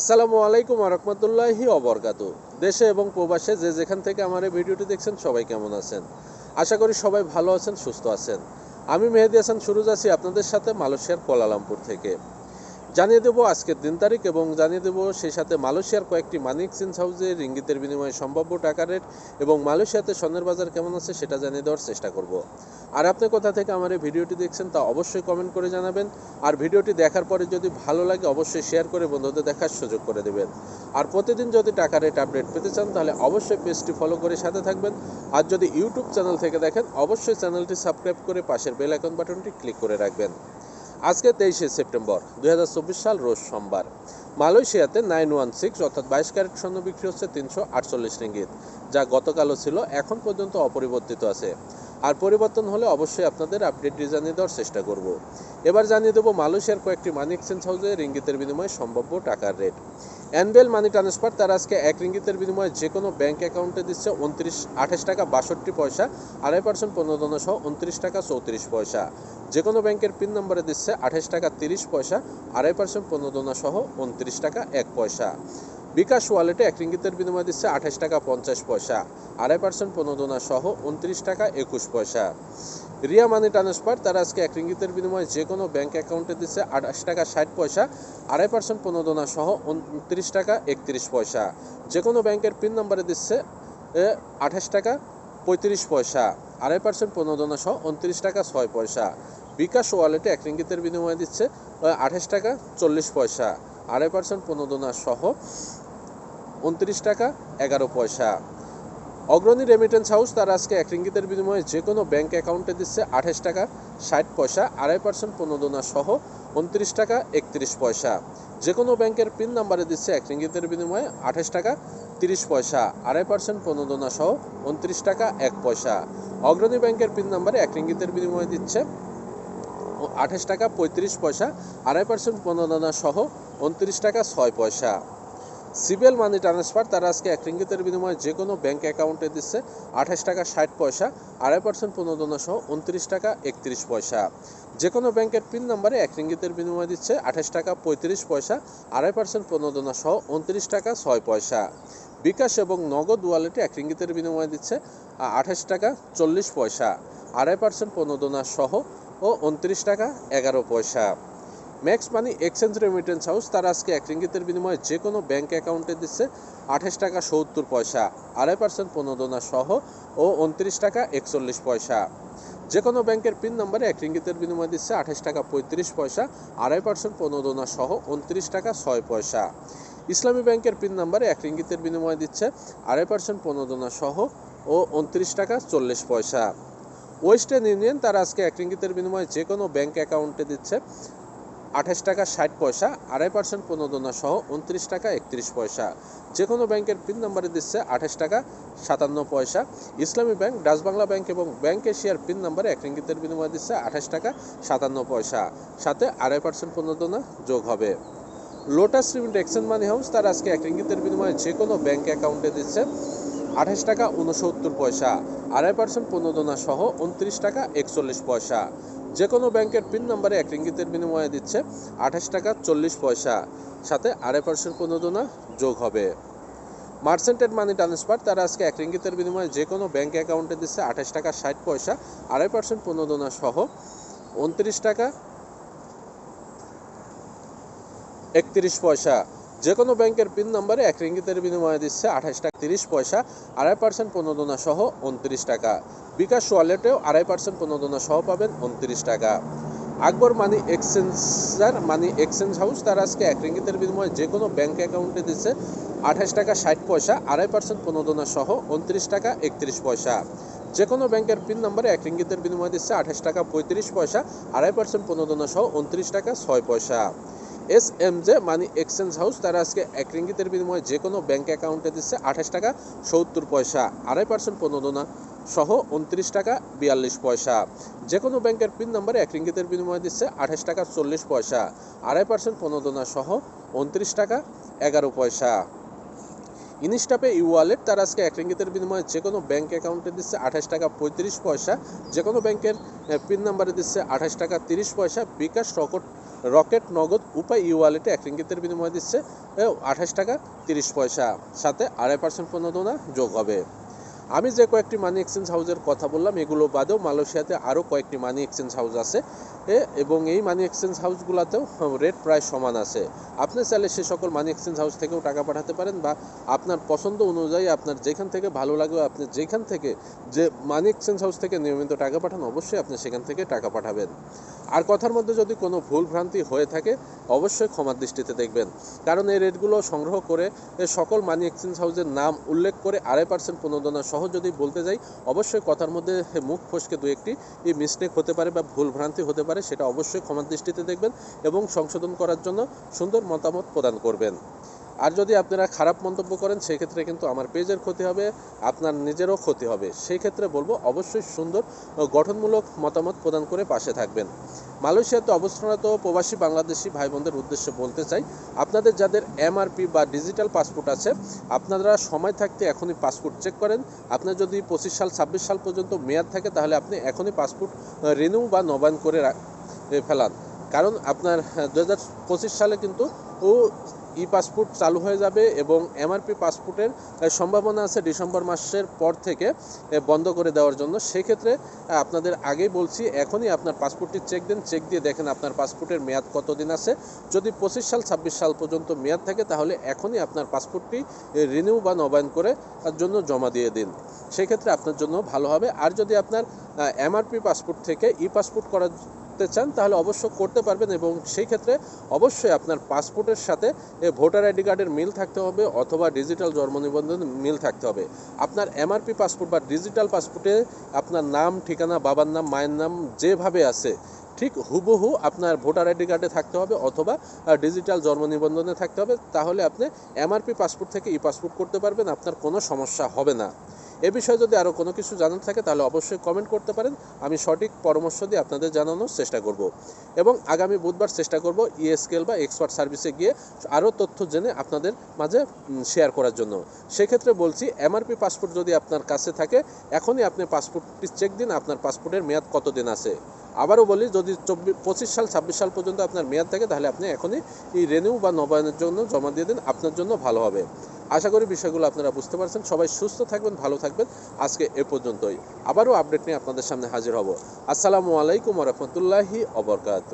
আসসালামু আলাইকুম রহমতুল্লাহি অবরকাত দেশে এবং প্রবাসে যে যেখান থেকে আমার এই ভিডিওটি দেখছেন, সবাই কেমন আছেন? আশা করি সবাই ভালো আছেন, সুস্থ আছেন। আমি মেহেদি হাসান সুরুজ আছি আপনাদের সাথে মালয়েশিয়ার কোলালামপুর থেকে। জানিয়ে দেবো আজকের দিন তারিখ এবং জানিয়ে দেবো সেই সাথে মালয়েশিয়ার কয়েকটি মানি এক্সচেঞ্জ হাউসে রিঙ্গিতের বিনিময়ে সম্ভাব্য টাকা রেট এবং মালয়েশিয়াতে স্বর্ণের বাজার কেমন আছে সেটা জানিয়ে দেওয়ার চেষ্টা করব। আর আপনি কোথা থেকে আমার এই ভিডিওটি দেখছেন তা অবশ্যই কমেন্ট করে জানাবেন। আর ভিডিওটি দেখার পরে যদি ভালো লাগে অবশ্যই শেয়ার করে বন্ধুদের দেখার সুযোগ করে দেবেন। আর প্রতিদিন যদি টাকা রেট আপডেট পেতে চান তাহলে অবশ্যই পেজটি ফলো করে সাথে থাকবেন। আর যদি ইউটিউব চ্যানেল থেকে দেখেন, অবশ্যই চ্যানেলটি সাবস্ক্রাইব করে পাশের বেল আইকন বাটনটি ক্লিক করে রাখবেন। আজকে তেইশে সেপ্টেম্বর, দুই হাজার চব্বিশ সাল রোজ সোমবার। মালয়েশিয়াতে নাইন ওয়ান সিক্স অর্থাৎ বাইশ ক্যারেট স্বর্ণ বিক্রি হচ্ছে তিনশো আটচল্লিশ রিঙ্গিত, যা গতকালও ছিল, এখন পর্যন্ত অপরিবর্তিত আছে। আর পরিবর্তন হলে অবশ্যই আপনাদের আপডেট জানিয়ে দেওয়ার চেষ্টা করব। এবার জানিয়ে দেবো মালয়েশিয়ার কয়েকটি মানি এক্সচেঞ্জ হাউসে রিঙ্গিতের বিনিময়ে সম্ভাব্য টাকার রেট অ্যানবেল মানি ট্রান্সফার তার আজকে এক রিঙ্গিতের বিনিময়ে যে কোনো ব্যাঙ্ক অ্যাকাউন্টে দিচ্ছে উনত্রিশ, আঠাশ টাকা বাষট্টি পয়সা, আড়াই পার্সেন্ট প্রণোদনা সহ উনত্রিশ টাকা চৌত্রিশ পয়সা। যে কোনো ব্যাংকের পিন নম্বরে দিচ্ছে আঠাশ টাকা তিরিশ পয়সা, আড়াই পার্সেন্ট প্রণোদনা সহ উনত্রিশ টাকা এক পয়সা। বিকাশ ওয়ালেটে এক রিঙ্গিতের বিনিময় দিচ্ছে আঠাশ টাকা পঞ্চাশ পয়সা, আড়াই পার্সেন্ট প্রণোদনা সহ উনত্রিশ টাকা একুশ পয়সা। রিয়া মানি ট্রান্সফার, তারা আজকে এক রিঙ্গিতের বিনিময়ে যে কোনো ব্যাংক অ্যাকাউন্টে দিচ্ছে আঠাশ টাকা ষাট পয়সা, আড়াই পার্সেন্ট প্রণোদনা সহ উনত্রিশ টাকা একত্রিশ পয়সা। যে কোনো ব্যাংকের পিন নম্বরে দিচ্ছে আঠাশ টাকা পঁয়ত্রিশ পয়সা, আড়াই পার্সেন্ট প্রণোদনা সহ উনত্রিশ টাকা ছয় পয়সা। বিকাশ ওয়ালেটে এক রিঙ্গিতের বিনিময়ে দিচ্ছে আঠাশ টাকা চল্লিশ পয়সা। আড়াই পার্সেন্ট প্রণোদনা সহ উনত্রিশ টাকা, এগারো পয়সা। অগ্রণী রেমিটেন্স হাউস তারা আজকে এক রিঙ্গিতের বিনিময়ে যে কোনো ব্যাংক অ্যাকাউন্টে দিচ্ছে আঠাশ টাকা, ষাট পয়সা, আড়াই পার্সেন্ট প্রণোদনা সহ উনত্রিশ টাকা, একত্রিশ পয়সা। যে কোনো ব্যাংকের পিন নাম্বারে দিচ্ছে এক রিঙ্গিতের বিনিময়ে আঠাশ টাকা, তিরিশ পয়সা, আড়াই পার্সেন্ট প্রণোদনা সহ উনত্রিশ টাকা, এক পয়সা। অগ্রণী ব্যাংকের পিন নাম্বারে এক রিঙ্গিতের বিনিময়ে দিচ্ছে আঠাশ টাকা পঁয়ত্রিশ পয়সা, আড়াই পার্সেন্ট প্রণোদনা সহ উনত্রিশ টাকা ছয় পয়সা। সিবিএল মানি ট্রান্সফার তারা আজকে এক রিঙ্গিতের বিনিময়ে যে কোনো ব্যাংক অ্যাকাউন্টে দিচ্ছে আঠাশ টাকা ষাট পয়সা, আড়াই পার্সেন্ট প্রণোদনা সহ উনত্রিশ টাকা একত্রিশ পয়সা। যে কোনো ব্যাংকের পিন নাম্বারে এক রিঙ্গিতের বিনিময়ে দিচ্ছে আঠাশ টাকা পঁয়ত্রিশ পয়সা, আড়াই পার্সেন্ট প্রণোদনা সহ উনত্রিশ টাকা ছয় পয়সা। বিকাশ এবং নগদ ওয়ালেটে এক রিঙ্গিতের বিনিময়ে দিচ্ছে আঠাশ টাকা চল্লিশ পয়সা, আড়াই পার্সেন্ট প্রণোদনা সহ ও উনত্রিশ টাকা, এগারো পয়সা। Max money exchange remittance house, তারা আজকে এক রিঙ্গিতের বিনিময়ে যে কোনো ব্যাংক অ্যাকাউন্টে দিচ্ছে আঠাশ টাকা সত্তর পয়সা, আড়াই পার্সেন্ট প্রণোদনা সহ ও উনত্রিশ টাকা একচল্লিশ পয়সা। যে কোনো ব্যাংকের পিন নম্বরে এক রিঙ্গিতের বিনিময়ে দিচ্ছে আঠাশ টাকা পঁয়ত্রিশ পয়সা, আড়াই পার্সেন্ট প্রণোদনা সহ উনত্রিশ টাকা ছয় পয়সা। ইসলামী ব্যাংকের পিন নম্বরে এক রিঙ্গিতের বিনিময়ে দিচ্ছে আড়াই পার্সেন্ট প্রণোদনা সহ ও উনত্রিশ টাকা চল্লিশ পয়সা। ওয়েস্টার্ন ইউনিয়ন তারা আজকে এক রিঙ্গিতের বিনিময়ে যে কোনো ব্যাংক অ্যাকাউন্টে দিচ্ছে আঠাশ টাকা ষাট পয়সা, আড়াই পার্সেন্ট প্রণোদনা সহ উনত্রিশ টাকা একত্রিশ পয়সা। যে কোনো ব্যাংকের পিন নাম্বারে দিচ্ছে আঠাশ টাকা সাতান্ন পয়সা। Islami bank, Dutch Bangla bank এবং ব্যাংক এশিয়ার পিন নাম্বারে এক রিঙ্গিতের বিনিময়ে দিচ্ছে আঠাশ টাকা সাতান্ন পয়সা। সাথে আড়াই পার্সেন্ট প্রণোদনা যোগ হবে। Lotus remit exchange money house তার আজকে এক রিঙ্গিতের বিনিময়ে যে কোনো ব্যাংক অ্যাকাউন্টে দিচ্ছে আঠাশ টাকা উনসত্তর পয়সা, আড়াই পার্সেন্ট প্রণোদনা সহ উনত্রিশ টাকা একচল্লিশ পয়সা। যে কোনো ব্যাংকের পিন নম্বরে এক রিঙ্গিতের বিনিময়ে দিচ্ছে আঠাশ টাকা চল্লিশ পয়সা। সাথে আড়াই পার্সেন্ট প্রণোদনা যোগ হবে। মার্সেন্টেড মানি ট্রান্সফার, তারা আজকে এক রিঙ্গিতের বিনিময়ে যে কোনো ব্যাংক অ্যাকাউন্টে দিচ্ছে আঠাশ টাকা ষাট পয়সা, আড়াই পার্সেন্ট প্রণোদনা সহ উনত্রিশ টাকা একত্রিশ পয়সা। যে কোনো ব্যাংকের পিন নম্বরে এক রিঙ্গিতের বিনিময়ে দিচ্ছে আঠাশ টাকা তিরিশ পয়সা, আড়াই পার্সেন্ট প্রণোদনা সহ উনত্রিশ টাকা। বিকাশ ওয়ালেটেও আড়াই পার্সেন্ট প্রণোদনা সহ পাবেন উনত্রিশ টাকা। Akbar money exchanger money exchange house তারা আজকে এক রিঙ্গিতের বিনিময়ে যে কোনো ব্যাংক অ্যাকাউন্টে দিচ্ছে আঠাশ টাকা ষাট পয়সা, আড়াই পার্সেন্ট প্রণোদনা সহ উনত্রিশ টাকা একত্রিশ পয়সা। যে কোনো ব্যাংকের পিন নম্বরে এক রিঙ্গিতের বিনিময়ে দিচ্ছে আঠাশ টাকা পঁয়ত্রিশ পয়সা, আড়াই পার্সেন্ট প্রণোদনা সহ উনত্রিশ টাকা ছয় পয়সা। S M J money exchange house তারা আজকে এক রিঙ্গিতের বিনিময়ে যে কোনো ব্যাংক অ্যাকাউন্টে দিচ্ছে আঠাশ টাকা সত্তর পয়সা, আড়াই পার্সেন্ট প্রণোদনা সহ উনত্রিশ টাকা বিয়াল্লিশ পয়সা। যে কোনো ব্যাংকের পিন নম্বরে এক রিঙ্গিতের বিনিময়ে দিচ্ছে আঠাশ টাকা চল্লিশ পয়সা, আড়াই পার্সেন্ট প্রণোদনা সহ উনত্রিশ টাকা এগারো পয়সা। ইনস্টাপে ই ওয়ালেট তার আজকে এক রিঙ্গিতের বিনিময়ে যে কোনো ব্যাংক অ্যাকাউন্টে দিচ্ছে আঠাশ টাকা পঁয়ত্রিশ পয়সা, যে কোনো ব্যাংকের পিন নাম্বারে দিচ্ছে আঠাশ টাকা তিরিশ পয়সা, বিকাশ রকট রকেট, নগদ, উপায়, ই ওয়ালেটে এক রিঙ্গিতের বিনিময়ে দিচ্ছে আঠাশ টাকা তিরিশ পয়সা। সাথে আড়াই পার্সেন্ট প্রণোদনা যোগ হবে। আমি যে কয়েকটি মানি এক্সচেঞ্জ হাউসের কথা বললাম, এগুলো বাদেও মালয়েশিয়াতে আরও কয়েকটি মানি এক্সচেঞ্জ হাউস আছে এবং এই মানি এক্সচেঞ্জ হাউসগুলোতেও রেট প্রায় সমান আছে। আপনি চাইলে সে সকল মানি এক্সচেঞ্জ হাউস থেকেও টাকা পাঠাতে পারেন বা আপনার পছন্দ অনুযায়ী আপনার যেখান থেকে ভালো লাগবে, আপনি যেখান থেকে যে মানি এক্সচেঞ্জ হাউস থেকে নিয়মিত টাকা পাঠান, অবশ্যই আপনি সেখান থেকে টাকা পাঠাবেন। আর কথার মধ্যে যদি কোনো ভুল ভ্রান্তি হয়ে থাকে, অবশ্যই ক্ষমার দৃষ্টিতে দেখবেন। কারণ এই রেটগুলো সংগ্রহ করে সকল মানি এক্সচেঞ্জ হাউসের নাম উল্লেখ করে আড়াই পার্সেন্ট প্রণোদনা সহ যদি বলতে যাই, অবশ্যই কথার মধ্যে মুখ ফসকে দু একটি মিস্টেক হতে পারে বা ভুল ভ্রান্তি হতে পারে, সেটা অবশ্যই ক্ষমার দৃষ্টিতে দেখবেন এবং সংশোধন করার জন্য সুন্দর মতামত প্রদান করবেন। আর যদি আপনারা খারাপ মন্তব্য করেন সেই ক্ষেত্রে কিন্তু আমার পেজের ক্ষতি হবে, আপনার নিজেরও ক্ষতি হবে। সেই ক্ষেত্রে বলব, অবশ্যই সুন্দর গঠনমূলক মতামত প্রদান করে পাশে থাকবেন। মালয়েশিয়াতে অবস্থানরত প্রবাসী বাংলাদেশি ভাই বোনদের উদ্দেশ্যে বলতে চাই, আপনাদের যাদের এমআরপি বা ডিজিটাল পাসপোর্ট আছে, আপনারা সময় থাকতে এখনই পাসপোর্ট চেক করেন। আপনার যদি পঁচিশ সাল, ছাব্বিশ সাল পর্যন্ত মেয়াদ থাকে, তাহলে আপনি এখনই পাসপোর্ট রিনিউ বা নবায়ন করে ফেলান। কারণ আপনার দু হাজার পঁচিশ সালে কিন্তু ও ই পাসপোর্ট চালু হয়ে যাবে এবং এমআরপি পাসপোর্টের সম্ভাবনা আছে ডিসেম্বর মাসের পর থেকে বন্ধ করে দেওয়ার জন্য। সেক্ষেত্রে আপনাদের আগেই বলছি, এখনই আপনার পাসপোর্টটি চেক দিন, চেক দিয়ে দেখেন আপনার পাসপোর্টের মেয়াদ কতদিন আছে। যদি পঁচিশ সাল, ছাব্বিশ সাল পর্যন্ত মেয়াদ থাকে, তাহলে এখনই আপনার পাসপোর্টটি রিনিউ বা নবায়ন করে তার জন্য জমা দিয়ে দিন। সেক্ষেত্রে আপনার জন্য ভালো হবে। আর যদি আপনার এমআরপি পাসপোর্ট থেকে ই পাসপোর্ট করার করতে চান, তাহলে অবশ্য করতে পারবেন এবং সেই ক্ষেত্রে অবশ্যই আপনার পাসপোর্টের সাথে ভোটার আইডি কার্ডের মিল থাকতে হবে অথবা ডিজিটাল জন্ম নিবন্ধন মিল থাকতে হবে। আপনার এমআরপি পাসপোর্ট বা ডিজিটাল পাসপোর্টে আপনার নাম, ঠিকানা, বাবার নাম, মায়ের নাম যেভাবে আছে, ঠিক হুবহু আপনার ভোটার আইডি কার্ডে থাকতে হবে অথবা ডিজিটাল জন্ম নিবন্ধনে থাকতে হবে। তাহলে আপনি এমআরপি পাসপোর্ট থেকে ই পাসপোর্ট করতে পারবেন, আপনার কোনো সমস্যা হবে না। এ বিষয়ে যদি আরও কোনো কিছু জানার থাকে, তাহলে অবশ্যই কমেন্ট করতে পারেন। আমি সঠিক পরামর্শ দিয়ে আপনাদের জানানোর চেষ্টা করব। এবং আগামী বুধবার চেষ্টা করব ইএসকেল বা এক্সপার্ট সার্ভিসে গিয়ে আরও তথ্য জেনে আপনাদের মাঝে শেয়ার করার জন্য। সেক্ষেত্রে বলছি এমআরপি পাসপোর্ট যদি আপনার কাছে থাকে, এখনই আপনি পাসপোর্টটি চেক দিন, আপনার পাসপোর্টের মেয়াদ কতদিন আছে। আবারও বলি, যদি চব্বিশ পঁচিশ সাল, ছাব্বিশ সাল পর্যন্ত আপনার মেয়াদ থাকে, তাহলে আপনি এখনই এই রেনিউ বা নবায়নের জন্য জমা দিয়ে দিন, আপনার জন্য ভালো হবে। আশা করি বিষয়গুলো আপনারা বুঝতে পারছেন। সবাই সুস্থ থাকবেন, ভালো থাকবেন। আজকে এ পর্যন্তই। আবারও আপডেট নিয়ে আপনাদের সামনে হাজির হব। আসসালামু আলাইকুম রহমতুল্লাহি অবরকাত